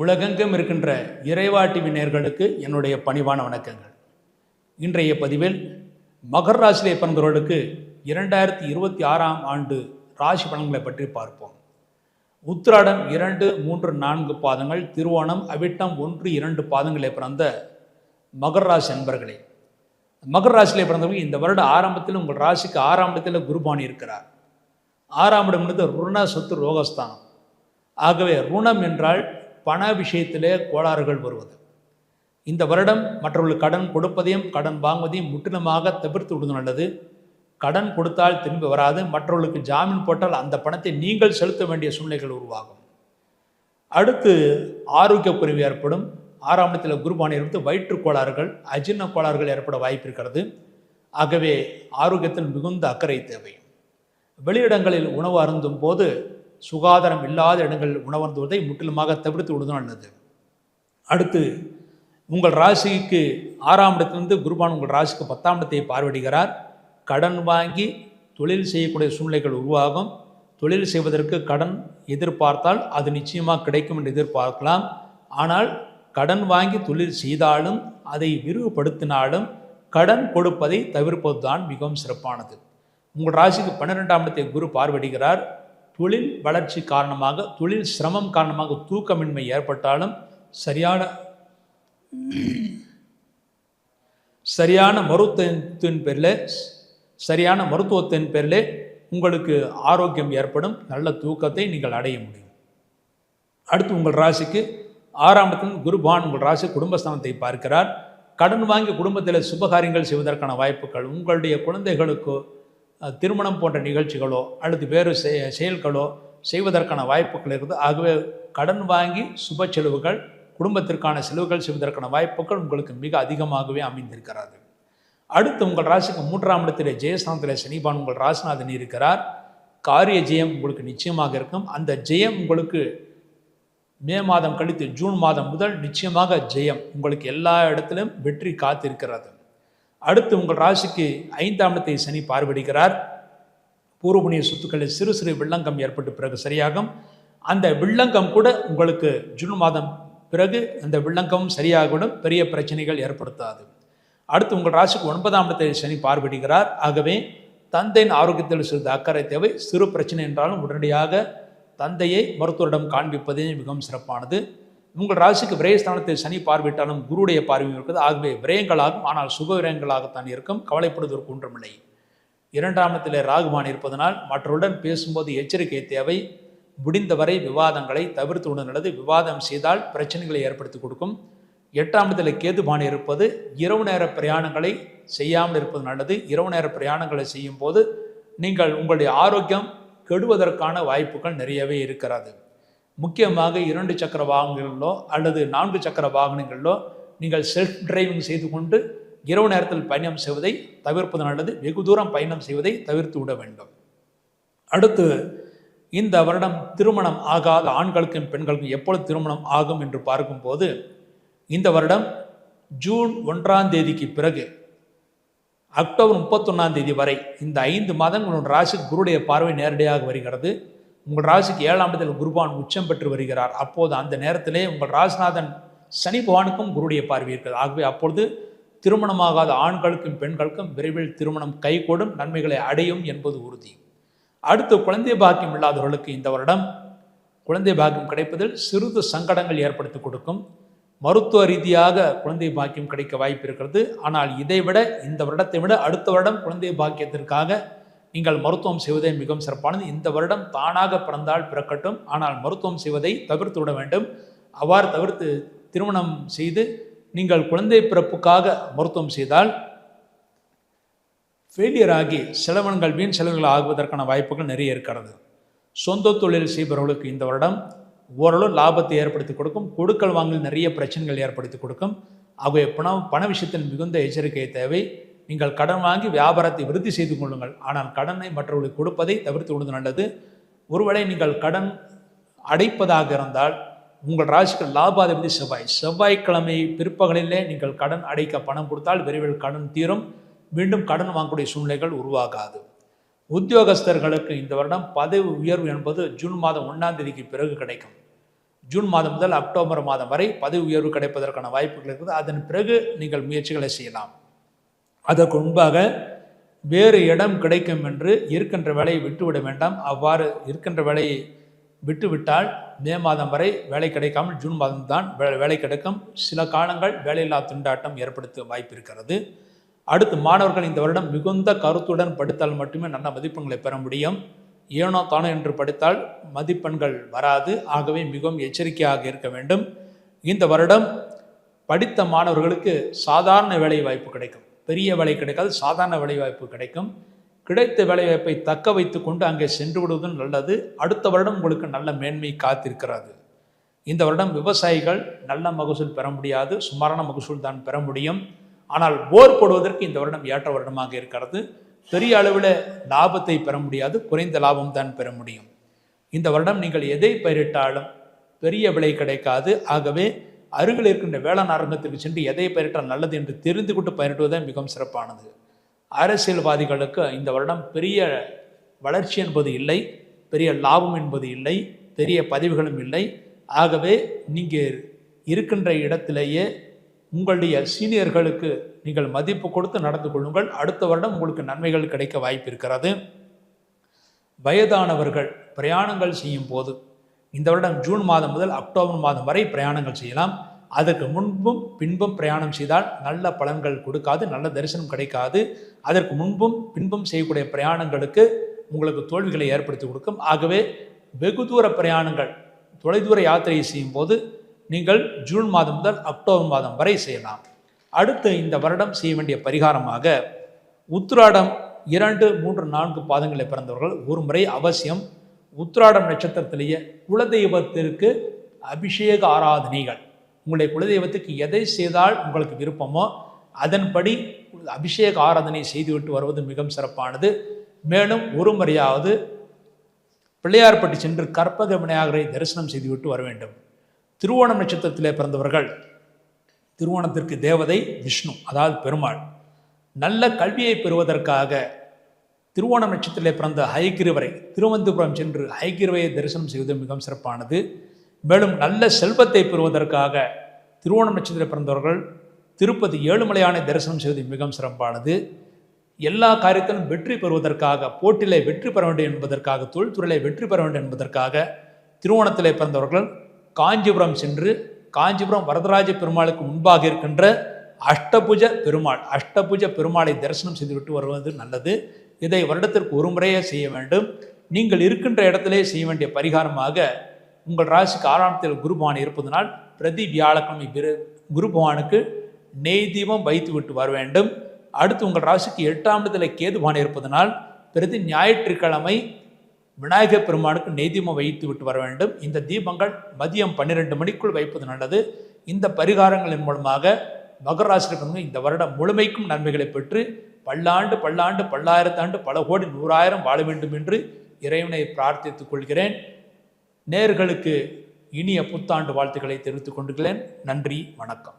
உலகெங்கும் இருக்கின்ற இறைவாட்டி நேர்களுக்கு என்னுடைய பணிவான வணக்கங்கள். இன்றைய பதிவில் மகர் ராசியிலே பிறந்தவர்களுக்கு இரண்டாயிரத்தி இருபத்தி ஆறாம் ஆண்டு ராசி பலன்களை பற்றி பார்ப்போம். உத்திராடம் இரண்டு மூன்று நான்கு பாதங்கள் திருவோணம் அவிட்டம் ஒன்று இரண்டு பாதங்களே பிறந்த மகர் ராசி நண்பர்களே மகர் ராசியிலே பிறந்தவர்கள் இந்த வருட ஆரம்பத்தில் உங்கள் ராசிக்கு ஆறாம் இடத்தில் குருபானி இருக்கிறார். ஆறாம் இடம் என்பது ருண சொத்து ரோகஸ்தானம். ஆகவே ருணம் என்றால் பண விஷயத்திலே கோளாறுகள் வருவது. இந்த வருடம் மற்றவர்கள் கடன் கொடுப்பதையும் கடன் வாங்குவதையும் முற்றிலுமாக தவிர்த்து விடுவது நல்லது. கடன் கொடுத்தால் திரும்பி வராது. மற்றவர்களுக்கு ஜாமீன் போட்டால் அந்த பணத்தை நீங்கள் செலுத்த வேண்டிய சூழ்நிலைகள் உருவாகும். அடுத்து ஆரோக்கிய குறைவு ஏற்படும். ஆறாம் இடத்தில் குருபானை இருந்து வயிற்று கோளாறுகள் அஜீர்ண கோளாறுகள் ஏற்பட வாய்ப்பு இருக்கிறது. ஆகவே ஆரோக்கியத்தில் மிகுந்த அக்கறை தேவை. வெளியிடங்களில் உணவு அருந்தும் போது சுகாதாரம் இல்லாத இடங்களில் உணவருந்துவதை முற்றிலுமாக தவிர்த்து விடுவது நல்லது. அடுத்து உங்கள் ராசிக்கு ஆறாம் இடத்திலிருந்து குருபான் உங்கள் ராசிக்கு பத்தாம் இடத்தை பார்வையிடுகிறார். கடன் வாங்கி தொழில் செய்யக்கூடிய சூழ்நிலைகள் உருவாகும். தொழில் செய்வதற்கு கடன் எதிர்பார்த்தால் அது நிச்சயமாக கிடைக்கும் என்று எதிர்பார்க்கலாம். ஆனால் கடன் வாங்கி தொழில் செய்தாலும் அதை விரிவுபடுத்தினாலும் கடன் கொடுப்பதை தவிர்ப்பது தான் மிகவும் சிறப்பானது. உங்கள் ராசிக்கு பன்னிரெண்டாம் இடத்தை குரு பார்வையிடுகிறார். தொழில் வளர்ச்சி காரணமாக தொழில் சிரமம் காரணமாக தூக்கமின்மை ஏற்பட்டாலும் சரியான சரியான மருத்துவத்தின் பேரில் சரியான மருத்துவத்தின் பேரில் உங்களுக்கு ஆரோக்கியம் ஏற்படும். நல்ல தூக்கத்தை நீங்கள் அடைய முடியும். அடுத்து உங்கள் ராசிக்கு ஆறாம் குருபான் உங்கள் ராசி குடும்பஸ்தானத்தை பார்க்கிறார். கடன் வாங்கி குடும்பத்தில் சுபகாரியங்கள் செய்வதற்கான வாய்ப்புகள் உங்களுடைய குழந்தைகளுக்கோ திருமணம் போன்ற நிகழ்ச்சிகளோ அல்லது வேறு செயல்களோ செய்வதற்கான வாய்ப்புகள் இருக்குது. ஆகவே கடன் வாங்கி சுப செலவுகள் குடும்பத்திற்கான செலவுகள் செய்வதற்கான வாய்ப்புகள் உங்களுக்கு மிக அதிகமாகவே அமைந்திருக்கிறது. அடுத்து உங்கள் ராசிக்கு மூன்றாம் இடத்திலே ஜெயஸ்தானத்தில் சனிபான் உங்கள் ராசிநாதன் இருக்கிறார். காரிய ஜெயம் உங்களுக்கு நிச்சயமாக இருக்கும். அந்த ஜெயம் உங்களுக்கு மே மாதம் கழித்து ஜூன் மாதம் முதல் நிச்சயமாக ஜெயம் உங்களுக்கு எல்லா இடத்திலும் வெற்றி காத்திருக்கிறது. அடுத்து உங்கள் ராசிக்கு ஐந்தாம் இடத்தை சனி பார்வையிடுகிறார். பூர்வபுணிய சொத்துக்களில் சிறு சிறு வில்லங்கம் ஏற்பட்டு பிறகு சரியாகும். அந்த வில்லங்கம் கூட உங்களுக்கு ஜூன் மாதம் பிறகு அந்த வில்லங்கம் சரியாகிவிடும் பெரிய பிரச்சனைகள் ஏற்படுத்தாது. அடுத்து உங்கள் ராசிக்கு ஒன்பதாம் இடத்தை சனி பார்வையிடுகிறார். ஆகவே தந்தையின் ஆரோக்கியத்தில் சிறிது அக்கறை தேவை. சிறு பிரச்சனை என்றாலும் உடனடியாக தந்தையை மருத்துவரிடம் காண்பிப்பதே மிகவும் சிறப்பானது. உங்கள் ராசிக்கு விரயஸ்தானத்தை சனி பார்வையிட்டாலும் குருடைய பார்வையும் இருக்குது. ஆகவே விரயங்களாகும். ஆனால் சுப விரயங்களாகத்தான் இருக்கும். கவலைப்படுவதற்கு ஒன்றுமில்லை. இரண்டாம் இடத்திலே ராகுமான் இருப்பதனால் மற்றவருடன் பேசும்போது எச்சரிக்கை தேவை. முடிந்தவரை விவாதங்களை தவிர்த்து விட நல்லது. விவாதம் செய்தால் பிரச்சனைகளை ஏற்படுத்தி கொடுக்கும். எட்டாம் இடத்துல கேதுபான் இருப்பது இரவு நேர பிரயாணங்களை செய்யாமல் இருப்பது நல்லது. இரவு நேர பிரயாணங்களை செய்யும் போது நீங்கள் உங்களுடைய ஆரோக்கியம் கெடுவதற்கான வாய்ப்புகள் நிறையவே இருக்கிறது. முக்கியமாக இரண்டு சக்கர வாகனங்களிலோ அல்லது நான்கு சக்கர வாகனங்களிலோ நீங்கள் செல்ஃப் டிரைவிங் செய்து கொண்டு இரவு நேரத்தில் பயணம் செய்வதை தவிர்ப்பது நல்லது. வெகு தூரம் பயணம் செய்வதை தவிர்த்து விட வேண்டும். அடுத்து இந்த வருடம் திருமணம் ஆகாத ஆண்களுக்கும் பெண்களுக்கும் எப்பொழுது திருமணம் ஆகும் என்று பார்க்கும்போது இந்த வருடம் ஜூன் ஒன்றாம் தேதிக்கு பிறகு அக்டோபர் முப்பத்தொன்னாம் தேதி வரை இந்த ஐந்து மாதங்கள் உங்கள் குருடைய பார்வை நேரடியாக வருகிறது. உங்கள் ராசிக்கு ஏழாம் இடத்தில் குருபான் உச்சம் பெற்று வருகிறார். அப்போது அந்த நேரத்திலே உங்கள் ராசிநாதன் சனி பகவானுக்கும் குருடைய பார்வை இருக்கிறது. ஆகவே அப்பொழுது திருமணமாகாத ஆண்களுக்கும் பெண்களுக்கும் விரைவில் திருமணம் கைகூடும் நன்மைகளை அடையும் என்பது உறுதி. அடுத்து குழந்தை பாக்கியம் இல்லாதவர்களுக்கு இந்த வருடம் குழந்தை பாக்கியம் கிடைப்பதில் சிறிது சங்கடங்கள் ஏற்படுத்தி கொடுக்கும். மருத்துவ ரீதியாக குழந்தை பாக்கியம் கிடைக்க வாய்ப்பு இருக்கிறது. ஆனால் இதைவிட இந்த வருடத்தை விட அடுத்த வருடம் குழந்தை பாக்கியத்திற்காக நீங்கள் மருத்துவம் செய்வதே மிகவும் சிறப்பானது. இந்த வருடம் தானாக பிறந்தால் பிறக்கட்டும். ஆனால் மருத்துவம் செய்வதை தவிர்த்து விட வேண்டும். அவ்வாறு தவிர்த்து திருமணம் செய்து நீங்கள் குழந்தை பிறப்புக்காக மருத்துவம் செய்தால் ஃபெயிலியர் ஆகி செலவன்கள் வீண் செலவுகள் ஆகுவதற்கான வாய்ப்புகள் நிறைய இருக்கிறது. சொந்த தொழில் செய்பவர்களுக்கு இந்த வருடம் ஓரளவு லாபத்தை ஏற்படுத்தி கொடுக்கும். கொடுக்கல் வாங்கல் நிறைய பிரச்சனைகள் ஏற்படுத்தி கொடுக்கும். ஆகவே பணம் பண விஷயத்தில் மிகுந்த எச்சரிக்கை தேவை. நீங்கள் கடன் வாங்கி வியாபாரத்தை விருத்தி செய்து கொள்ளுங்கள். ஆனால் கடனை மற்றவர்களுக்கு கொடுப்பதை தவிர்த்து கொள்வது நல்லது. ஒருவேளை நீங்கள் கடன் அடைப்பதாக இருந்தால் உங்கள் ராசிக்கு லாபாதிபதி செவ்வாய். செவ்வாய்க்கிழமை பிற்பகலிலே நீங்கள் கடன் அடைக்க பணம் கொடுத்தால் விரைவில் கடன் தீரும். மீண்டும் கடன் வாங்கக்கூடிய சூழ்நிலைகள் உருவாகாது. உத்தியோகஸ்தர்களுக்கு இந்த வருடம் பதவி உயர்வு என்பது ஜூன் மாதம் ஒன்றாம் தேதிக்கு பிறகு கிடைக்கும். ஜூன் மாதம் முதல் அக்டோபர் மாதம் வரை பதவி உயர்வு கிடைப்பதற்கான வாய்ப்புகள் இருக்குது. அதன் பிறகு நீங்கள் முயற்சிகளை செய்யலாம். அதற்கு முன்பாக வேறு இடம் கிடைக்கும் என்று இருக்கின்ற வேலையை விட்டுவிட வேண்டாம். அவ்வாறு இருக்கின்ற வேலையை விட்டுவிட்டால் மே மாதம் வரை வேலை கிடைக்காமல் ஜூன் மாதம் தான் வே- வேலை கிடைக்கும். சில காலங்கள் வேலையில்லா திண்டாட்டம் ஏற்படுத்த வாய்ப்பு இருக்கிறது அடுத்து மாணவர்கள் இந்த வருடம் மிகுந்த கருத்துடன் படித்தால் மட்டுமே நல்ல மதிப்பெண்களை பெற முடியும். ஏனோ தானோ என்று படித்தால் மதிப்பெண்கள் வராது. ஆகவே மிகவும் எச்சரிக்கையாக இருக்க வேண்டும். இந்த வருடம் படித்த மாணவர்களுக்கு சாதாரண வேலை வாய்ப்பு கிடைக்கும். பெரிய வேலை கிடைக்காது சாதாரண வேலைவாய்ப்பு கிடைக்கும். கிடைத்த வேலைவாய்ப்பை தக்க வைத்து கொண்டு அங்கே சென்று விடுவதும் நல்லது. அடுத்த வருடம் உங்களுக்கு நல்ல மேன்மை காத்திருக்கிறது. இந்த வருடம் விவசாயிகள் நல்ல மகசூல் பெற முடியாது சுமாரான மகசூல் தான் பெற முடியும். ஆனால் போர் போடுவதற்கு இந்த வருடம் ஏற்ற வருடமாக இருக்கிறது. பெரிய அளவில் லாபத்தை பெற முடியாது குறைந்த லாபம் தான் பெற முடியும். இந்த வருடம் நீங்கள் எதை பயிரிட்டாலும் பெரிய விலை கிடைக்காது. ஆகவே அருகில் இருக்கின்ற வேளாண் அரங்கத்திற்கு சென்று எதை பயிரிட்டால் நல்லது என்று தெரிந்து கொண்டு பயிரிடுவதே மிகவும் சிறப்பானது. அரசியல்வாதிகளுக்கு இந்த வருடம் பெரிய வளர்ச்சி என்பது இல்லை பெரிய லாபம் என்பது இல்லை பெரிய பதவிகளும் இல்லை. ஆகவே நீங்கள் இருக்கின்ற இடத்திலேயே உங்களுடைய சீனியர்களுக்கு நீங்கள் மதிப்பு கொடுத்து நடந்து கொள்ளுங்கள். அடுத்த வருடம் உங்களுக்கு நன்மைகள் கிடைக்க வாய்ப்பு இருக்கிறது. வயதானவர்கள் பிரயாணங்கள் செய்யும் போது இந்த வருடம் ஜூன் மாதம் முதல் அக்டோபர் மாதம் வரை பிரயாணங்கள் செய்யலாம். அதற்கு முன்பும் பின்பும் பிரயாணம் செய்தால் நல்ல பலன்கள் கொடுக்காது நல்ல தரிசனம் கிடைக்காது. அதற்கு முன்பும் பின்பும் செய்யக்கூடிய பிரயாணங்களுக்கு உங்களுக்கு தோல்விகளை ஏற்படுத்தி கொடுக்கும். ஆகவே வெகு தூர பிரயாணங்கள் தொலைதூர யாத்திரை செய்யும் போது நீங்கள் ஜூன் மாதம் முதல் அக்டோபர் மாதம் வரை செய்யலாம். அடுத்து இந்த வருடம் செய்ய வேண்டிய பரிகாரமாக உத்திராடம் இரண்டு மூன்று நான்கு பாதங்களை பிறந்தவர்கள் ஒரு முறை அவசியம் உத்ராடம் நட்சத்திரத்திலேயே குலதெய்வத்திற்கு அபிஷேக ஆராதனைகள். உங்களுடைய குலதெய்வத்துக்கு எதை செய்தால் உங்களுக்கு விருப்பமோ அதன்படி அபிஷேக ஆராதனை செய்துவிட்டு வருவது மிகவும் சிறப்பானது. மேலும் ஒரு முறையாவது பிள்ளையார்பட்டி சென்று கற்பக விநாயகரை தரிசனம் செய்துவிட்டு வர வேண்டும். திருவோணம் நட்சத்திரத்திலே பிறந்தவர்கள் திருவோணத்திற்கு தேவதை விஷ்ணு அதாவது பெருமாள். நல்ல கல்வியை பெறுவதற்காக திருவோணம் நட்சத்திரத்தில் பிறந்த ஹைகிரிவரை திருவனந்தபுரம் சென்று ஹைகிரிவையை தரிசனம் செய்வது மிகவும் சிறப்பானது. மேலும் நல்ல செல்வத்தை பெறுவதற்காக திருவோணம் நட்சத்திரத்தில் பிறந்தவர்கள் திருப்பதி ஏழுமலையானை தரிசனம் செய்வது மிகவும் சிறப்பானது. எல்லா காரியத்திலும் வெற்றி பெறுவதற்காக போட்டிலே வெற்றி பெற வேண்டும் என்பதற்காக தொழில்துறையிலே வெற்றி பெற வேண்டும் என்பதற்காக திருவோணத்திலே பிறந்தவர்கள் காஞ்சிபுரம் சென்று காஞ்சிபுரம் வரதராஜ பெருமாளுக்கு முன்பாக இருக்கின்ற அஷ்டபுஜ பெருமாள் அஷ்டபுஜ பெருமாளை தரிசனம் செய்துவிட்டு வருவது நல்லது. இதை வருடத்திற்கு ஒரு முறையே செய்ய வேண்டும். நீங்கள் இருக்கின்ற இடத்திலே செய்ய வேண்டிய பரிகாரமாக உங்கள் ராசிக்கு ஆறாமத்தில் குருபவான் இருப்பதனால் பிரதி வியாழக்கிழமை பிற- குரு பகவானுக்கு நெய் தீபம் வைத்து விட்டு வர வேண்டும். அடுத்து உங்கள் ராசிக்கு எட்டாம் இடத்துல கேதுபான் இருப்பதனால் பிரதி ஞாயிற்றுக்கிழமை விநாயகர் பெருமானுக்கு நெய் தீபம் வைத்து விட்டு வர வேண்டும். இந்த தீபங்கள் மதியம் பன்னிரெண்டு மணிக்குள் வைப்பது நல்லது. இந்த பரிகாரங்களின் மூலமாக மகர ராசிக்கு இந்த வருடம் முழுமைக்கும் நன்மைகளை பெற்று பல்லாண்டு பல்லாண்டு பல்லாயிரத்தாண்டு பல கோடி நூறாயிரம் வாழ வேண்டும் என்று இறைவனை பிரார்த்தித்துக் கொள்கிறேன். நேர்களுக்கு இனிய புத்தாண்டு வாழ்த்துக்களை தெரிவித்துக் கொண்டுகிறேன் நன்றி வணக்கம்.